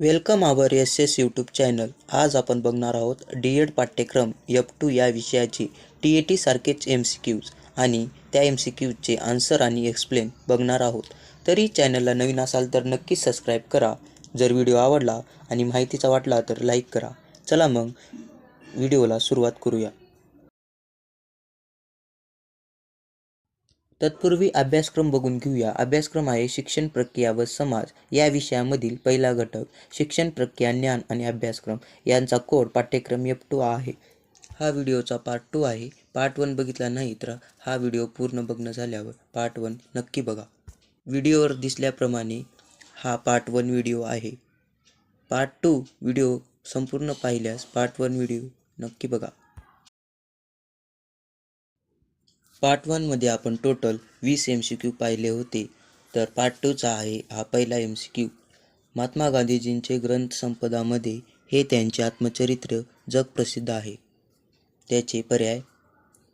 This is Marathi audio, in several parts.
Welcome our S S YouTube channel. आज आपण बघणार आहोत डी एड पाठ्यक्रम यप टू या विषयाची टी ए टी सारखेच एम सी क्यूज आणि त्या एम सी क्यूजचे आन्सर आणि एक्सप्लेन बघणार आहोत. तरी चॅनलला नवीन असाल तर नक्कीच सबस्क्राईब करा. जर व्हिडिओ आवडला आणि माहितीचा वाटला तर लाईक करा. चला मग व्हिडिओला सुरुवात करूया. तत्पूर्वी अभ्यासक्रम बघून घेऊया. अभ्यासक्रम आहे शिक्षण प्रक्रिया व समाज. या विषयामधील पहिला घटक शिक्षण प्रक्रिया ज्ञान आणि अभ्यासक्रम यांचा कोड पाठ्यक्रम एफ टू आहे. हा व्हिडिओचा पार्ट टू आहे. पार्ट वन बघितला नाही तर हा व्हिडिओ पूर्ण बघणं झाल्यावर पार्ट वन नक्की बघा. व्हिडिओवर दिसल्याप्रमाणे हा पार्ट वन व्हिडिओ आहे. पार्ट टू व्हिडिओ संपूर्ण पाहिल्यास पार्ट वन व्हिडिओ नक्की बघा. पार्ट वनमध्ये आपण टोटल वीस एम सी क्यू पाहिले होते. तर पार्ट टूचा आहे हा पहिला एम सी क्यू महात्मा गांधीजींचे ग्रंथसंपदामध्ये हे त्यांचे आत्मचरित्र जगप्रसिद्ध आहे. त्याचे पर्याय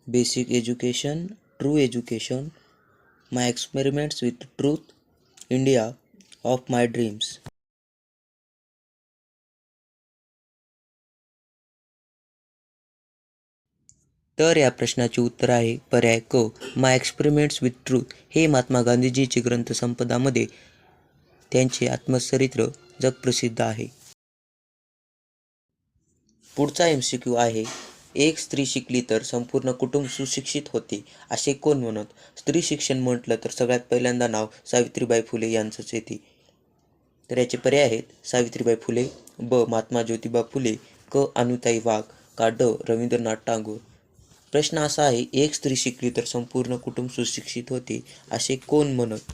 basic education true education my experiments with truth India of my dreams तर या प्रश्नाचे उत्तर आहे पर्याय क. माय एक्सपेरिमेंट्स विथ ट्रूथ हे महात्मा गांधीजीचे ग्रंथसंपदामध्ये त्यांचे आत्मचरित्र जगप्रसिद्ध आहे. पुढचा एम सी क्यू आहे एक स्त्री शिकली तर संपूर्ण कुटुंब सुशिक्षित होते असे कोण म्हणत? स्त्री शिक्षण म्हटलं तर सगळ्यात पहिल्यांदा नाव सावित्रीबाई फुले यांचंच येते तर याचे पर्याय आहेत सावित्रीबाई फुले ब. महात्मा ज्योतिबा फुले क. अनुताई वाघ का. ड. रवींद्रनाथ टागोर. प्रश्न असा आहे एक स्त्री शिकली तर संपूर्ण कुटुंब सुशिक्षित होते असे कोण म्हणत?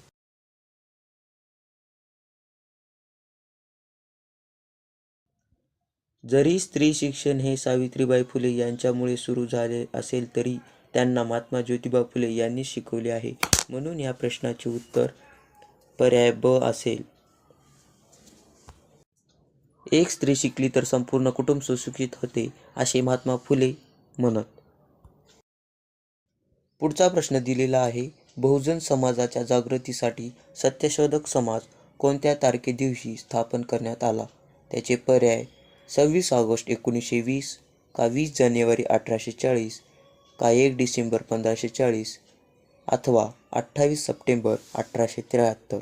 जरी स्त्री शिक्षण हे सावित्रीबाई फुले यांच्यामुळे सुरू झाले असेल तरी त्यांना महात्मा ज्योतिबा फुले यांनी शिकवले आहे. म्हणून या प्रश्नाचे उत्तर पर्याय ब असेल. एक स्त्री शिकली तर संपूर्ण कुटुंब सुशिक्षित होते असे महात्मा फुले म्हणत. पुढचा प्रश्न दिलेला आहे बहुजन समाजाच्या जागृतीसाठी सत्यशोधक समाज कोणत्या तारखे दिवशी स्थापन करण्यात आला? त्याचे पर्याय सव्वीस ऑगस्ट एकोणीसशे वीस का वीस जानेवारी अठराशे चाळीस का एक डिसेंबर पंधराशे चाळीस अथवा अठ्ठावीस सप्टेंबर अठराशे त्र्याहत्तर?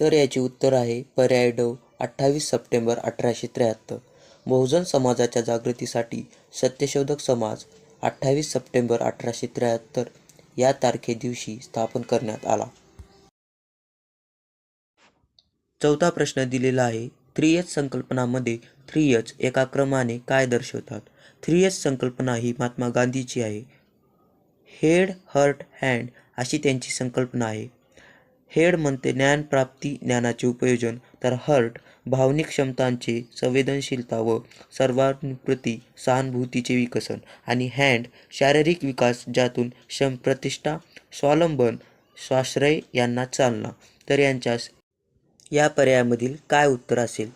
तर याचे उत्तर आहे पर्याय डव अठ्ठावीस सप्टेंबर अठराशे त्र्याहत्तर. बहुजन समाजाच्या जागृतीसाठी सत्यशोधक समाज अठ्ठावीस सप्टेंबर अठराशे त्र्याहत्तर या तारखे दिवशी स्थापन करण्यात आला. चौथा प्रश्न दिलेला आहे थ्री एच संकल्पनामध्ये थ्री एच एका क्रमाने काय दर्शवतात? थ्री एच संकल्पना ही महात्मा गांधीची आहे. हेड हर्ट हँड अशी त्यांची संकल्पना आहे. हेड म्हणते ज्ञानप्राप्ती ज्ञानाचे उपयोजन तर हर्ट भावनिक क्षमतांचे संवेदनशीलता व सर्वांप्रती सहानुभूतीचे विकसन आणि हँड शारीरिक विकास ज्यातून क्षम प्रतिष्ठा स्वावलंबन स्वाश्रय यांना चालना. तर यांच्या या पर्यायामधील काय उत्तर असेल?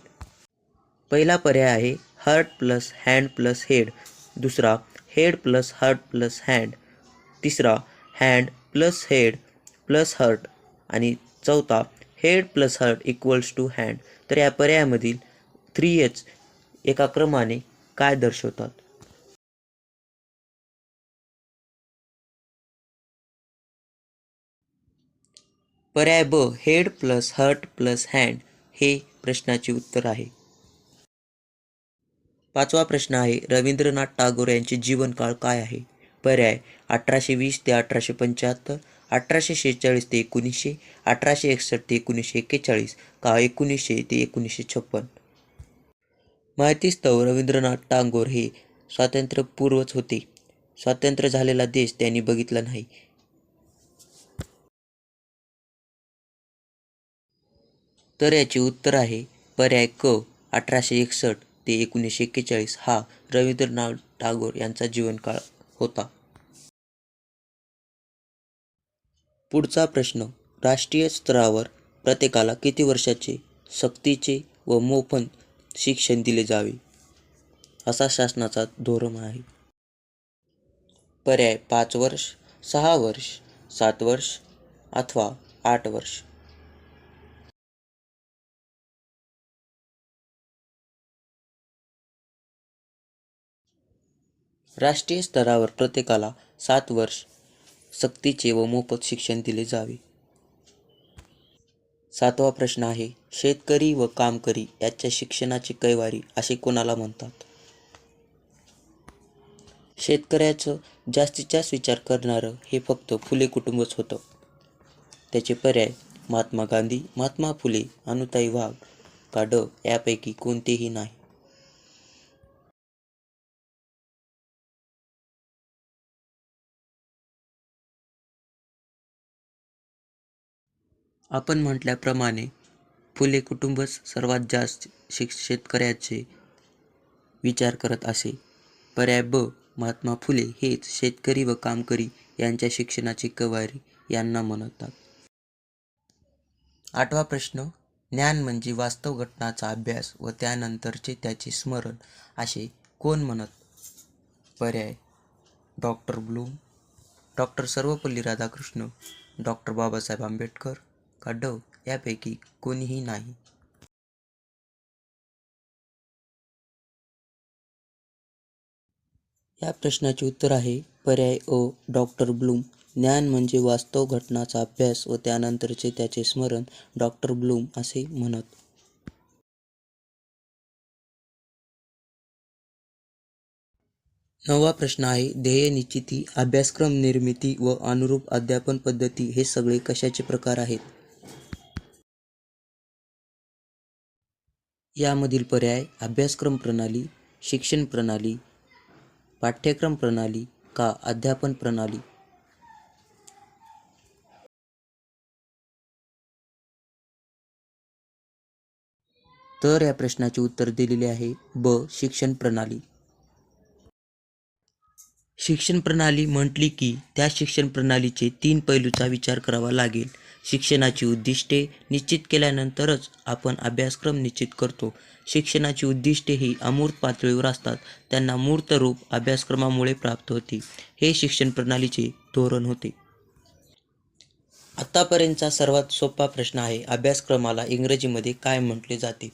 पहिला पर्याय आहे heart plus hand plus head दुसरा head plus heart plus hand तिसरा hand plus head plus heart आणि चौथा head plus heart equals to hand तर या पर्यायामधील थ्री एच एका क्रमाने काय दर्शवतात? पर्याय ब head plus heart plus hand हे प्रश्नाचे उत्तर आहे. पाचवा प्रश्न आहे रवींद्रनाथ टागोर यांचे जीवनकाळ काय आहे? पर्याय अठराशे वीस ते अठराशे पंच्याहत्तर अठराशे शेहेचाळीस ते एकोणीसशे अठराशे एकसष्ट ते एकोणीसशे एक्केचाळीस का एकोणीसशे ते एकोणीसशे छप्पन. माहितीस्तव रवींद्रनाथ टागोर हे स्वातंत्र्यपूर्वच होते. स्वातंत्र्य झालेला देश त्यांनी बघितला नाही. तर याचे उत्तर आहे पर्याय क अठराशे एकसष्ट ते एकोणीसशे एक्केचाळीस हा रवींद्रनाथ टागोर यांचा जीवनकाळ होता. पुढचा प्रश्न राष्ट्रीय स्तरावर प्रत्येकाला किती वर्षाचे सक्तीचे व मोफत शिक्षण दिले जावे असा शासनाचा धोरण आहे. पर्याय पाच वर्ष सहा वर्ष सात वर्ष अथवा आठ वर्ष. राष्ट्रीय स्तरावर प्रत्येकाला सात वर्ष सक्तीचे व मोफत शिक्षण दिले जावे. सातवा प्रश्न आहे शेतकरी व कामकरी याच्या शिक्षणाची कैवारी असे कोणाला म्हणतात? शेतकऱ्याचं जास्तीत जास्त विचार करणारं हे फक्त फुले कुटुंबच होतं. त्याचे पर्याय महात्मा गांधी महात्मा फुले अनुताई वाघ का ड यापैकी कोणतेही नाही. आपण म्हटल्याप्रमाणे फुले कुटुंबच सर्वात जास्त शिक शेतकऱ्याचे विचार करत असे. पर्याय ब महात्मा फुले हेच शेतकरी व कामकरी यांच्या शिक्षणाची कवारी यांना म्हणतात. आठवा प्रश्न ज्ञान म्हणजे वास्तव घटनाचा अभ्यास व त्यानंतरचे त्याचे स्मरण असे कोण म्हणत? पर्याय doctor Bloom. Doctor Sarvepalli Radhakrishnan doctor Babasaheb Ambedkar. का यापैकी कोणीही नाही. या प्रश्नाचे उत्तर आहे पर्याय अ डॉक्टर ब्लूम. ज्ञान म्हणजे वास्तव घटनाचा अभ्यास व त्यानंतरचे त्याचे स्मरण डॉक्टर ब्लूम असे म्हणत. नवा प्रश्न आहे ध्येय निश्चिती अभ्यासक्रम निर्मिती व अनुरूप अध्यापन पद्धती हे सगळे कशाचे प्रकार आहेत? यामधील पर्याय अभ्यासक्रम प्रणाली शिक्षण प्रणाली पाठ्यक्रम प्रणाली का अध्यापन प्रणाली? तर या प्रश्नाचे उत्तर दिलेले आहे ब शिक्षण प्रणाली. शिक्षण प्रणाली म्हटली की त्या शिक्षण प्रणालीचे तीन पैलूचा विचार करावा लागेल. शिक्षणाची उद्दिष्टे निश्चित केल्यानंतरच आपण अभ्यासक्रम निश्चित करतो. शिक्षणाची उद्दिष्टे ही अमूर्त पातळीवर असतात. त्यांना मूर्त रूप अभ्यासक्रमामुळे प्राप्त होते. हे शिक्षण प्रणालीचे धोरण होते. आत्तापर्यंतचा सर्वात सोपा प्रश्न आहे अभ्यासक्रमाला इंग्रजीमध्ये काय म्हटले जाते?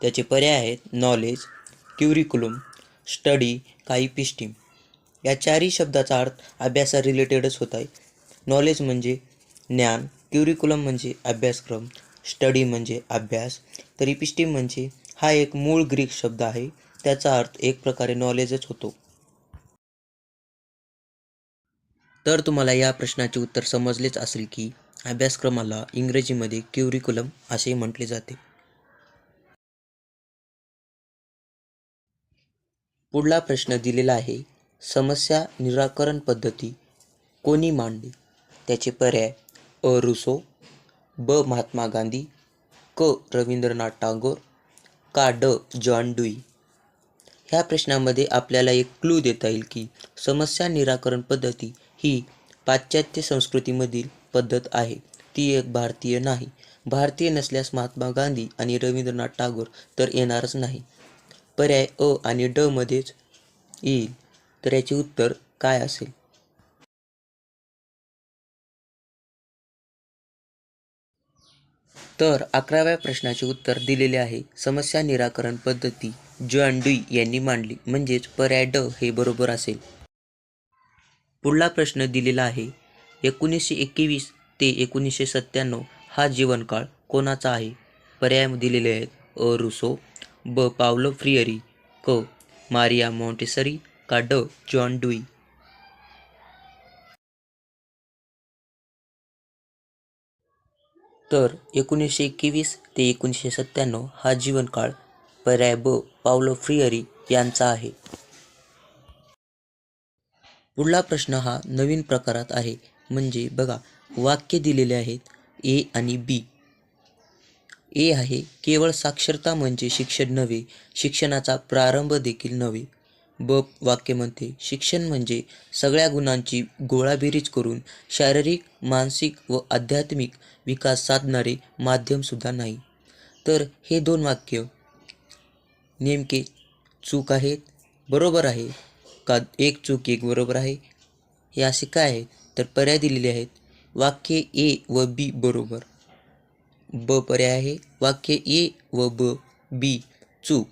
त्याचे पर्याय आहेत नॉलेज क्युरिकुलम स्टडी काही पिस्टीम या चारही शब्दाचा अर्थ अभ्यासा रिलेटेडच होत आहे. नॉलेज म्हणजे ज्ञान क्युरिकुलम म्हणजे अभ्यासक्रम स्टडी म्हणजे अभ्यास तर इपिस्टीम म्हणजे हा एक मूळ ग्रीक शब्द आहे. त्याचा अर्थ एक प्रकारे नॉलेजच होतो. तर तुम्हाला या प्रश्नाचे उत्तर समजलेच असेल की अभ्यासक्रमाला इंग्रजीमध्ये क्युरिकुलम असे म्हटले जाते. पुढला प्रश्न दिलेला आहे समस्या निराकरण पद्धती कोणी मांडली? त्याचे पर्याय अ रुसो ब महात्मा गांधी क रवींद्रनाथ टागोर का ड जॉन डुई. ह्या प्रश्नामध्ये आपल्याला एक क्लू देता येईल की समस्या निराकरण पद्धती ही पाश्चात्य संस्कृतीमधील पद्धत आहे. ती एक भारतीय नाही. भारतीय नसल्यास महात्मा गांधी आणि रवींद्रनाथ टागोर तर येणारच नाही. पर्याय अ आणि ड मध्येच येईल. तर याचे उत्तर काय असेल? तर अकराव्या प्रश्नाचे उत्तर दिलेले आहे. समस्या निराकरण पद्धती. जॉन डुई यांनी मांडली. म्हणजेच पर्याय ड हे बरोबर असेल. पुढला प्रश्न दिलेला आहे. एकोणीसशे एकवीस ते एकोणीसशे सत्त्याण्णव हा जीवनकाळ कोणाचा आहे? पर्याय दिलेले आहेत. अ. रुसो ब. पावलो फ्रियरी क. मारिया मॉन्टेसरी का ड. जॉन डुई तर एकोणीसशे एकवीस ते एकोणीसशे सत्त्याण्णव हा जीवनकाळ पर्याय ब. पावलो फ्रियरी यांचा आहे. पुढला प्रश्न हा नवीन प्रकारात आहे. म्हणजे बघा वाक्य दिलेले आहेत ए आणि बी. ए आहे केवळ साक्षरता म्हणजे शिक्षण नव्हे शिक्षणाचा प्रारंभ देखील नव्हे. ब वाक्य म्हणते शिक्षण म्हणजे सगळ्या गुणांची गोळाबेरीज करून शारीरिक मानसिक व आध्यात्मिक विकास साधणारे माध्यमसुद्धा नाही. तर हे दोन वाक्य नेमके चूक आहेत बरोबर आहे का? एक चूक एक बरोबर आहे. हे असे काय आहेत? तर पर्याय दिलेले आहेत. वाक्य ए व बी बरोबर. ब पर्याय आहे. वाक्य ए व ब बी चूक.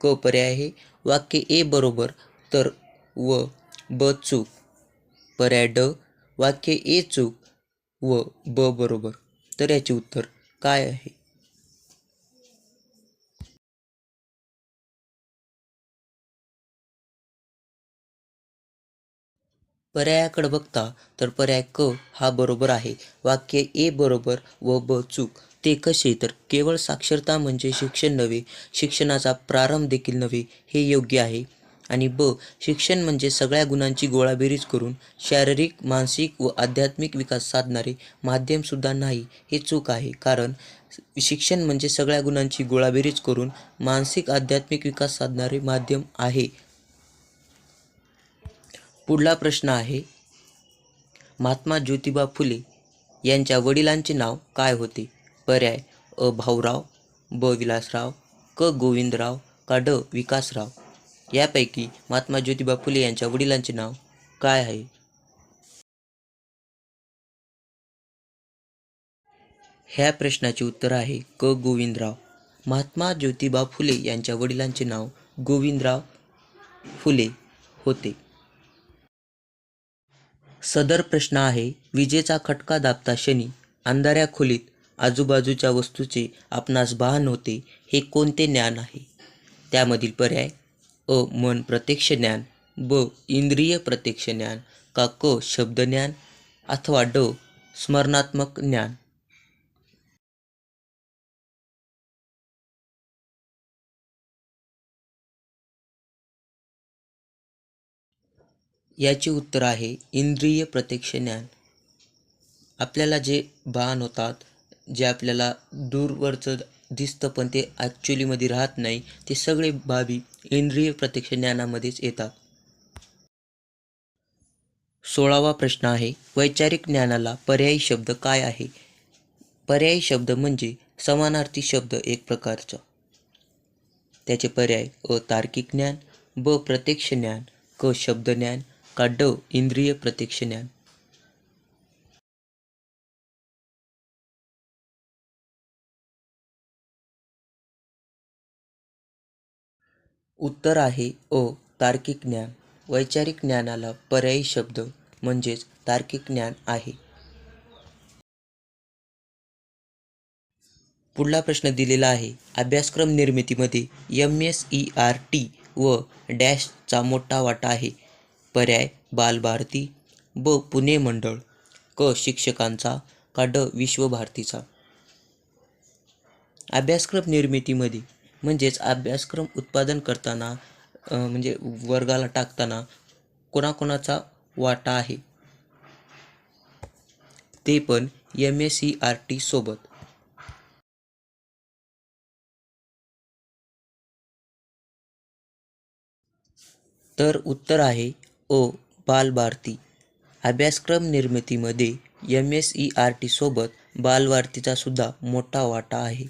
क पर्याय आहे. वाक्य ए बरोबर तर व ब चूक. पर्याय ड. वाक्य ए चूक व ब बरोबर. तर याचे उत्तर काय आहे? पर्यायाकडे बघता तर पर्याय क हा बरोबर आहे. वाक्य ए बरोबर व ब चूक. ते कसे? तर केवळ साक्षरता म्हणजे शिक्षण नव्हे शिक्षणाचा प्रारंभ देखील नव्हे हे योग्य आहे. आणि ब शिक्षण म्हणजे सगळ्या गुणांची गोळाबेरीज करून शारीरिक मानसिक व आध्यात्मिक विकास साधणारे माध्यमसुद्धा नाही हे चूक आहे. कारण शिक्षण म्हणजे सगळ्या गुणांची गोळाबेरीज करून मानसिक आध्यात्मिक विकास साधणारे माध्यम आहे. पुढला प्रश्न आहे महात्मा ज्योतिबा फुले यांच्या वडिलांचे नाव काय होते? पर्याय अ. भाऊराव ब. विलासराव क. गोविंदराव का. ड. विकासराव? यापैकी महात्मा ज्योतिबा फुले यांच्या वडिलांचे नाव काय आहे? ह्या प्रश्नाचे उत्तर आहे क. गोविंदराव. महात्मा ज्योतिबा फुले यांच्या वडिलांचे नाव गोविंदराव फुले होते. सदर प्रश्न आहे विजेचा खटका दाबता शनी अंधाऱ्या खोलीत आजूबाजूच्या वस्तूचे आपणास भान होते हे कोणते ज्ञान आहे? त्यामधील पर्याय अ मन प्रत्यक्ष ज्ञान ब इंद्रिय प्रत्यक्ष ज्ञान का क शब्दज्ञान अथवा ड स्मरणात्मक ज्ञान. याचे उत्तर आहे इंद्रिय प्रत्यक्ष ज्ञान. आपल्याला जे भान होतात जे आपल्याला दूरवरचं दिसतं पण ते ॲक्च्युलीमध्ये राहत नाही. ते सगळे बाबी इंद्रिय प्रत्यक्ष ज्ञानामध्येच येतात. सोळावा प्रश्न आहे वैचारिक ज्ञानाला पर्यायी शब्द काय आहे? पर्यायी शब्द म्हणजे समानार्थी शब्द एक प्रकारचा. त्याचे पर्याय अ तार्किक ज्ञान ब प्रत्यक्ष ज्ञान क शब्दज्ञान का ड इंद्रिय प्रत्यक्ष ज्ञान. उत्तर आहे अ तार्किक ज्ञान. वैचारिक ज्ञानाला पर्यायी शब्द म्हणजेच तार्किक ज्ञान आहे. पुढला प्रश्न दिलेला आहे. अभ्यासक्रम निर्मितीमध्ये M S E R T व डॅशचा मोठा वाटा आहे. पर्याय बालभारती ब पुणे मंडळ. क शिक्षकांचा का ड विश्वभारतीचा. अभ्यासक्रम निर्मितीमध्ये म्हणजेच अभ्यासक्रम उत्पादन करताना म्हणजे वर्गाला टाकताना कोणाकोणाचा वाटा आहे? ते पण M S C R T सोबत. तर उत्तर आहे ओ बालभारती अभ्यासक्रम निर्मितीमध्ये M S E R T सोबत बालभारतीचा सुद्धा मोठा वाटा आहे.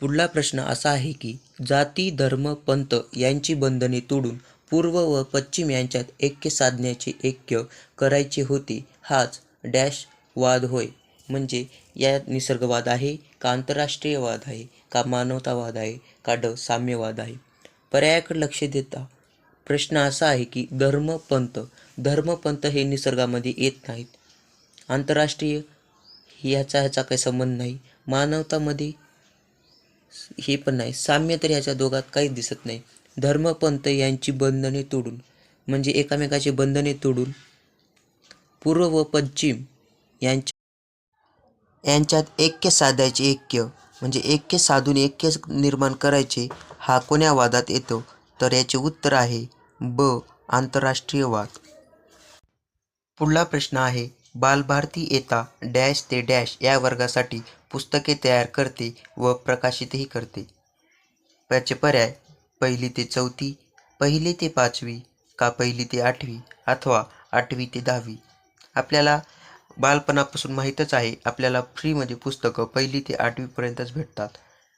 पुढला प्रश्न असा आहे की जाती धर्म पंथ यांची बंधने तोडून पूर्व व पश्चिम यांच्यात ऐक्य साधण्याचे ऐक्य करायचे होते हाच डॅश वाद होय. म्हणजे या निसर्गवाद आहे का आंतरराष्ट्रीय वाद आहे का मानवतावाद आहे का ड साम्यवाद आहे? पर्यायाकडे लक्ष देता प्रश्न असा आहे की धर्मपंथ धर्मपंथ हे निसर्गामध्ये येत नाहीत. आंतरराष्ट्रीय ह्याचा ह्याचा काही संबंध नाही. मानवतामध्ये हे पण नाही. साम्य तर ह्याच्या दोघात काहीच दिसत नाही. धर्मपंथ यांची बंधने तोडून म्हणजे एकामेकाचे बंधने तोडून पूर्व व पश्चिम यांच्या यांच्यात ऐक्य साधायचे ऐक्य म्हणजे ऐक्य साधून ऐक्य निर्माण करायचे हा कोण्या वादात येतो? तर याचे उत्तर आहे ब आंतरराष्ट्रीय वाद. पुढला प्रश्न आहे बालभारती येता डॅश ते डॅश या वर्गासाठी पुस्तके तयार करते व प्रकाशितही करते. याचे पर्याय पहिली ते चौथी पहिली ते पाचवी का पहिली ते आठवी अथवा आठवी ते दहावी. आपल्याला बालपणापासून माहीतच आहे आपल्याला फ्रीमध्ये पुस्तकं पहिली ते आठवीपर्यंतच भेटतात.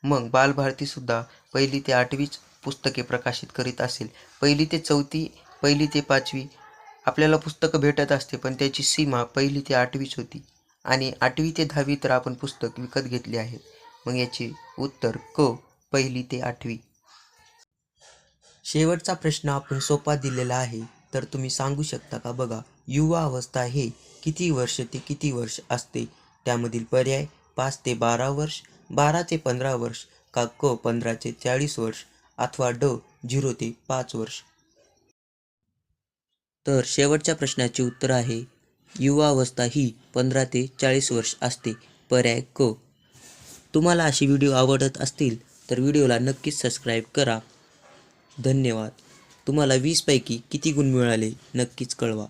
मग बालभारतीसुद्धा पहिली ते आठवीच पुस्तके प्रकाशित करीत असेल. पहिली ते चौथी पहिली ते पाचवी आपल्याला पुस्तकं भेटत असते पण त्याची सीमा पहिली ते आठवीच होती. आणि आठवी ते दहावी तर आपण पुस्तक विकत घेतले आहे मग याचे उत्तर क पहिली ते आठवी. शेवटचा प्रश्न आपण सोपा दिलेला आहे तर तुम्ही सांगू शकता का? बघा युवा अवस्था हे किती वर्ष ते किती वर्ष असते? त्यामधील पर्याय पाच ते बारा वर्ष बारा ते पंधरा वर्ष का क पंधरा ते चाळीस वर्ष अथवा ड झिरो ते पाच वर्ष? तर शेवटच्या प्रश्नाचे उत्तर आहे युवावस्था ही पंधरा ते चाळीस वर्ष असते. पर्याय क. तुम्हाला असे व्हिडिओ आवडत असतील तर व्हिडिओला नक्कीच सबस्क्राईब करा. धन्यवाद. तुम्हाला वीसपैकी किती गुण मिळाले नक्कीच कळवा.